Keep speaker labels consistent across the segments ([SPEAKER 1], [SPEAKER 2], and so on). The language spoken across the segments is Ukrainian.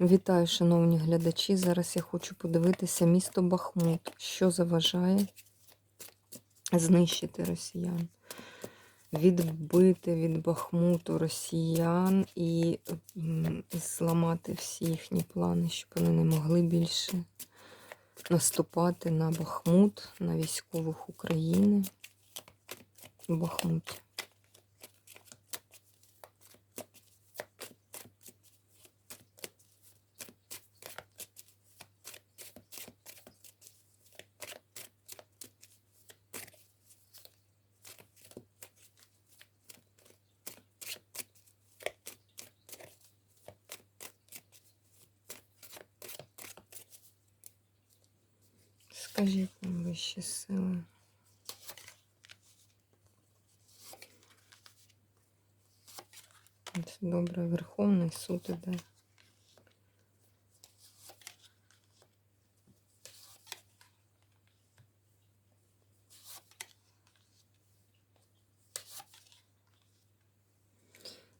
[SPEAKER 1] Вітаю, шановні глядачі. Зараз я хочу подивитися місто Бахмут. Що заважає знищити росіян, відбити від Бахмуту росіян і м, зламати всі їхні плани, щоб вони не могли більше наступати на Бахмут, на військових України в Скажіть нам вищі сили. Це добре, Верховний суд іде.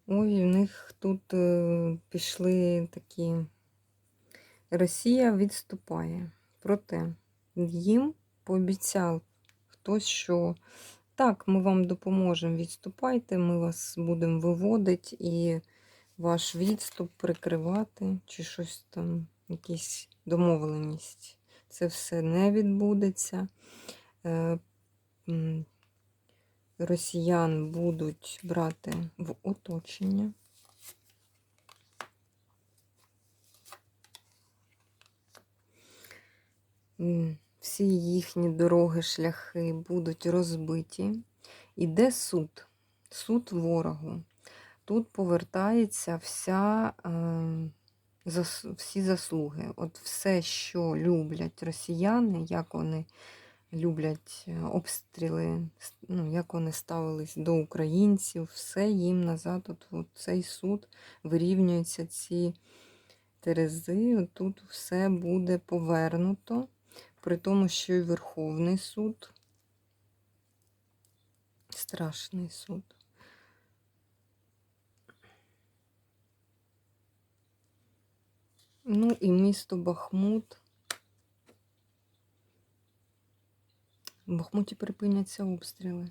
[SPEAKER 1] Ой, в них тут е, пішли такі. Росія відступає. Проте їм пообіцяв хтось, що так, ми вам допоможемо, відступайте, ми вас будемо виводити і ваш відступ прикривати, чи щось там, якісь домовленість. Це все не відбудеться. Е, Росіян будуть брати в оточення. М, Всі їхні дороги, шляхи будуть розбиті. Іде суд, суд ворогу. Тут повертається вся, е, всі заслуги. От все, що люблять росіяни, як вони люблять е, обстріли, ну, як вони ставились до українців, все їм назад. От, от цей суд вирівнюються ці терези. Тут все буде повернуто. При тому, що і Верховний суд, страшний суд. Ну і місто Бахмут. В Бахмуті припиняться обстріли.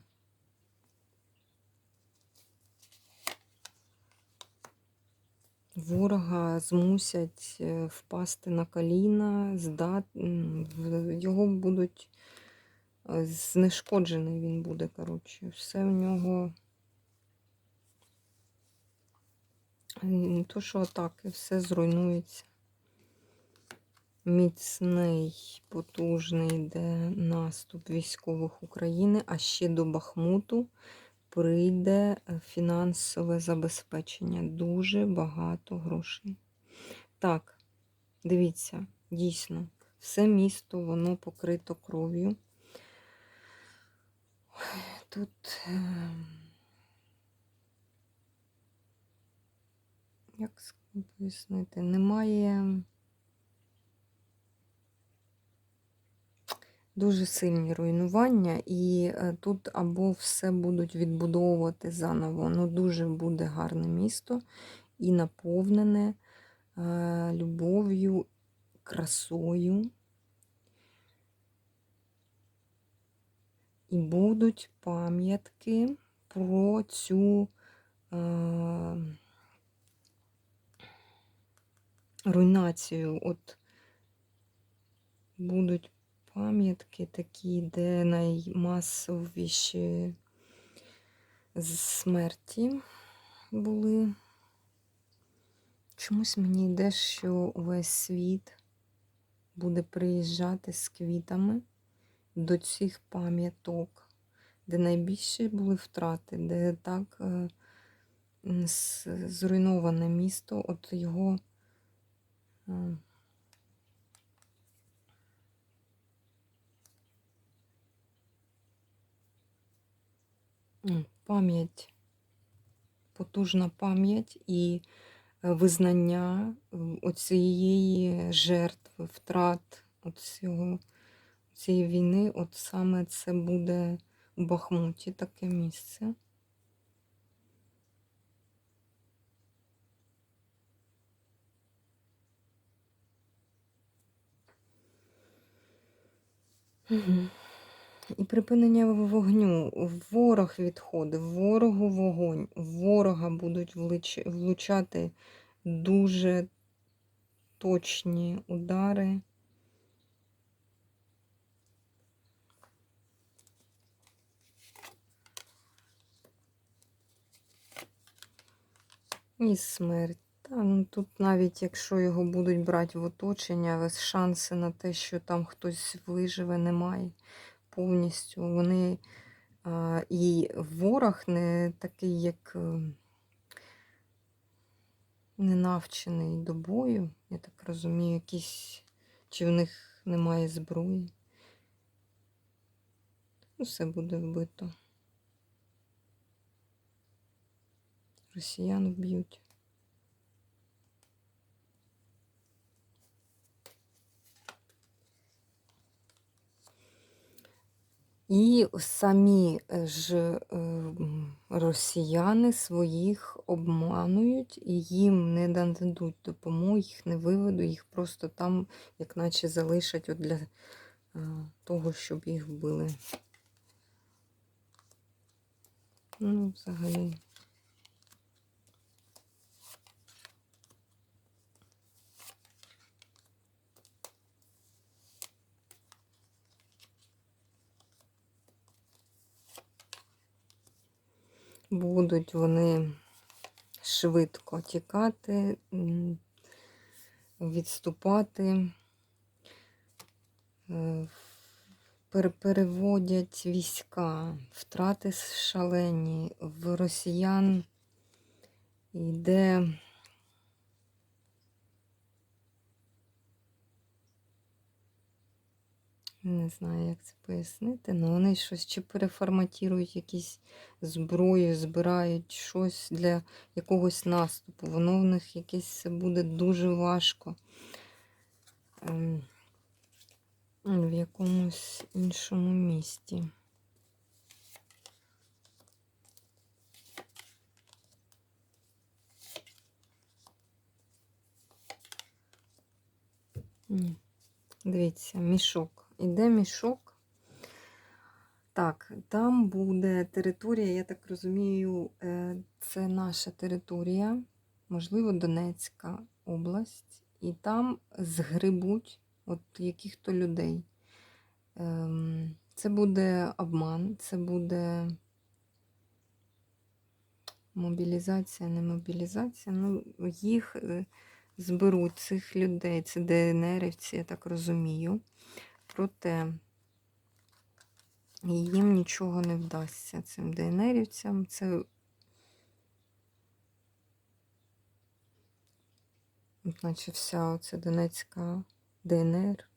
[SPEAKER 1] Ворога змусять е, впасти на коліна, здат... його будуть е, знешкоджений він буде, коротше. Все в нього. Не то, що атаки, все зруйнується. Міцний, потужний йде наступ військових України, а ще до Бахмуту прийде е, фінансове забезпечення. Дуже багато грошей. Так, дивіться, дійсно, все місто воно покрито кров'ю. Тут. е, Як пояснити? Немає. Дуже сильні руйнування, і е, тут або все будуть відбудовувати заново. Ну, дуже буде гарне місто і наповнене е, любов'ю, красою. І будуть пам'ятки про цю е, руйнацію. От будуть пам'ятки такі, де наймасовіші смерті були. Чомусь мені йде, що увесь світ буде приїжджати з квітами до цих пам'яток, де найбільші були втрати, де так е, зруйноване місто, от його. Ну, пам'ять, потужна пам'ять і е, визнання е, оцієї жертви, втрат оцього, цієї війни, от саме це буде у Бахмуті таке місце. Угу. І припинення вогню. Ворог відходить, ворогу вогонь. Ворога будуть влучати дуже точні удари. І смерть. Та, ну, тут навіть якщо його будуть брати в оточення, шанси на те, що там хтось виживе, немає повністю. Вони і ворог не такий, як е, не навчений до бою, я так розумію, якісь, чи в них немає зброї. Ну, Все буде вбито. Росіян вб'ють. І самі ж е, росіяни своїх обманують і їм не дадуть допомоги, їх не виведуть, їх просто там, як наче залишать от для е, того, щоб їх вбили. Ну, взагалі. Будуть вони швидко тікати, відступати, е, переводять війська, втрати шалені, в росіян. Йде Не знаю, як це пояснити, але вони щось чи переформатують якісь зброю, збирають щось для якогось наступу. Воно в них якесь буде дуже важко. Ем, в якомусь іншому місті. Ні. Дивіться, мішок. Іде мішок. Так, там буде територія, я так розумію, е, це наша територія, можливо, Донецька область, і там згрибуть от яких-то людей. Ем, Це буде обман, це буде мобілізація, не мобілізація. Ну, їх е, зберуть цих людей, це ДНРівці, я так розумію. Проте їм нічого не вдасться цим ДНРівцям. Це наче вся оця Донецька ДНР,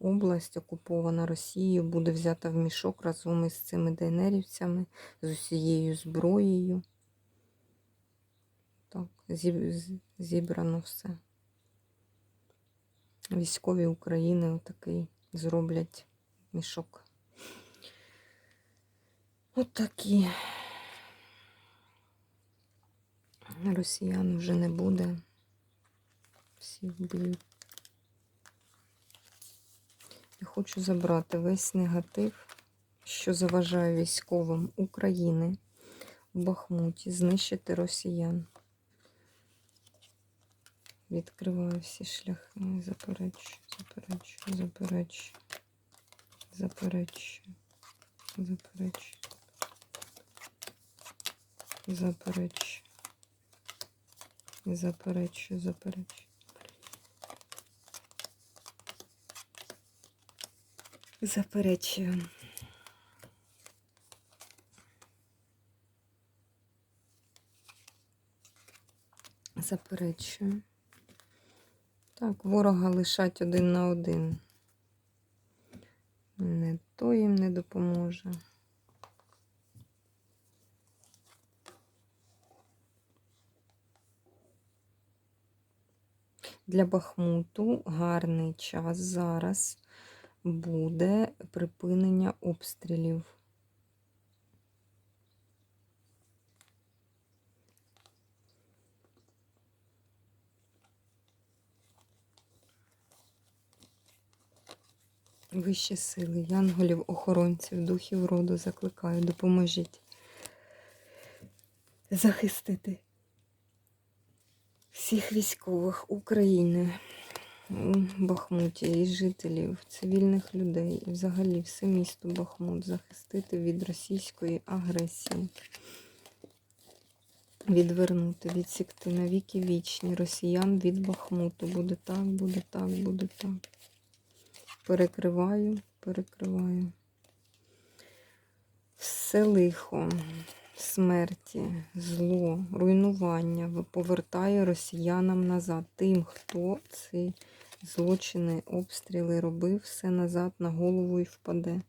[SPEAKER 1] область окупована Росією, буде взята в мішок разом із цими ДНРівцями, з усією зброєю. Так, зібрано все. Військові України отакий зроблять мішок. Отакі. Росіян вже не буде. Всі вб'ють. Я хочу забрати весь негатив, що заважає військовим України в Бахмуті, знищити росіян. Відкриваю всі шляхи, заперечую, заперечую, заперечую, заперечую, заперечую, заперечую, заперечую, заперечую. Заперечую. Заперечую. Так, ворога лишать один на один. Не то їм не допоможе. Для Бахмуту гарний час зараз буде припинення обстрілів. Вищі сили, янголів, охоронців, духів роду закликаю, допоможіть захистити всіх військових України у Бахмуті і жителів, цивільних людей, і взагалі все місто Бахмут захистити від російської агресії. Відвернути, відсікти навіки вічні росіян від Бахмуту. Буде так, буде так, буде так. Перекриваю, перекриваю. Все лихо, смерті, зло, руйнування повертає росіянам назад. Тим, хто ці злочини, обстріли робив, все назад на голову і впаде.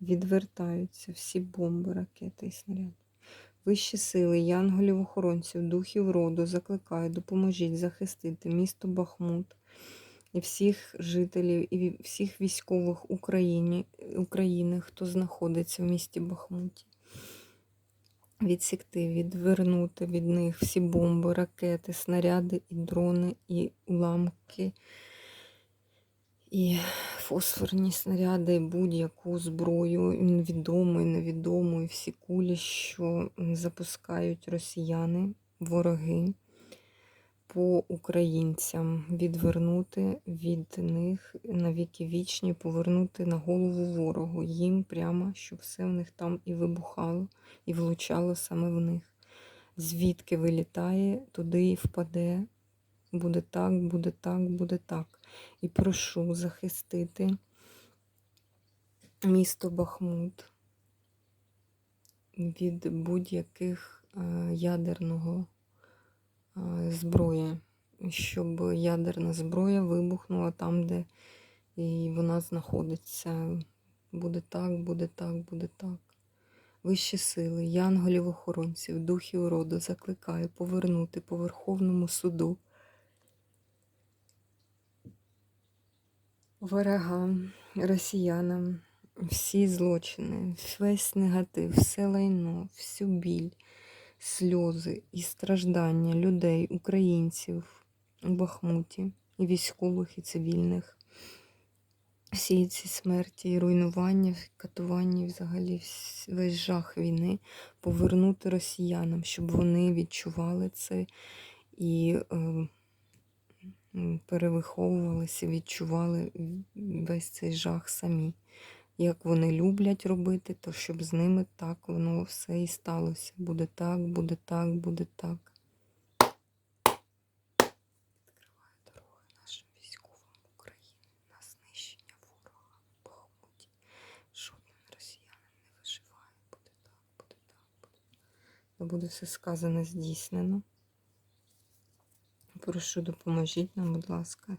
[SPEAKER 1] Відвертаються всі бомби, ракети і снаряди. Вищі сили, янголів, охоронців, духів роду закликаю, допоможіть захистити місто Бахмут і всіх жителів, і всіх військових України, України, хто знаходиться в місті Бахмуті. Відсікти, відвернути від них всі бомби, ракети, снаряди, і дрони, і уламки, і фосфорні снаряди, і будь-яку зброю, відому і невідому, і всі кулі, що запускають росіяни, вороги по українцям, відвернути від них на віки вічні, повернути на голову ворогу, їм прямо, щоб все в них там і вибухало, і влучало саме в них. Звідки вилітає, туди і впаде. Буде так, буде так, буде так. І прошу захистити місто Бахмут від будь-яких е, ядерного зброї, щоб ядерна зброя вибухнула там, де і вона знаходиться. Буде так, буде так, буде так. Вищі сили, янголів-охоронців, духів роду закликаю повернути по Верховному суду ворогам, росіянам всі злочини, весь негатив, все лайно, всю біль, сльози і страждання людей, українців у Бахмуті, і військових, і цивільних. Всі ці смерті, і руйнування, катування, і взагалі весь жах війни повернути росіянам, щоб вони відчували це і е, перевиховувалися, відчували весь цей жах самі. Як вони люблять робити, то щоб з ними так воно все і сталося. Буде так, буде так, буде так. Відкриваю дороги нашим військовим України на знищення ворога в Бахмуті. Жодним росіянин не виживає. Буде так, буде так, буде так. Буде все сказано, здійснено. Прошу, допоможіть нам, будь ласка,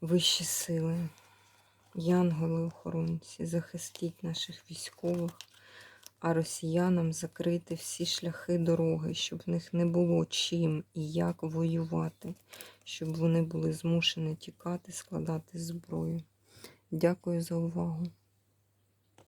[SPEAKER 1] вищі сили, янголи-охоронці, захистіть наших військових, а росіянам закрити всі шляхи дороги, щоб в них не було чим і як воювати, щоб вони були змушені тікати, складати зброю. Дякую за увагу.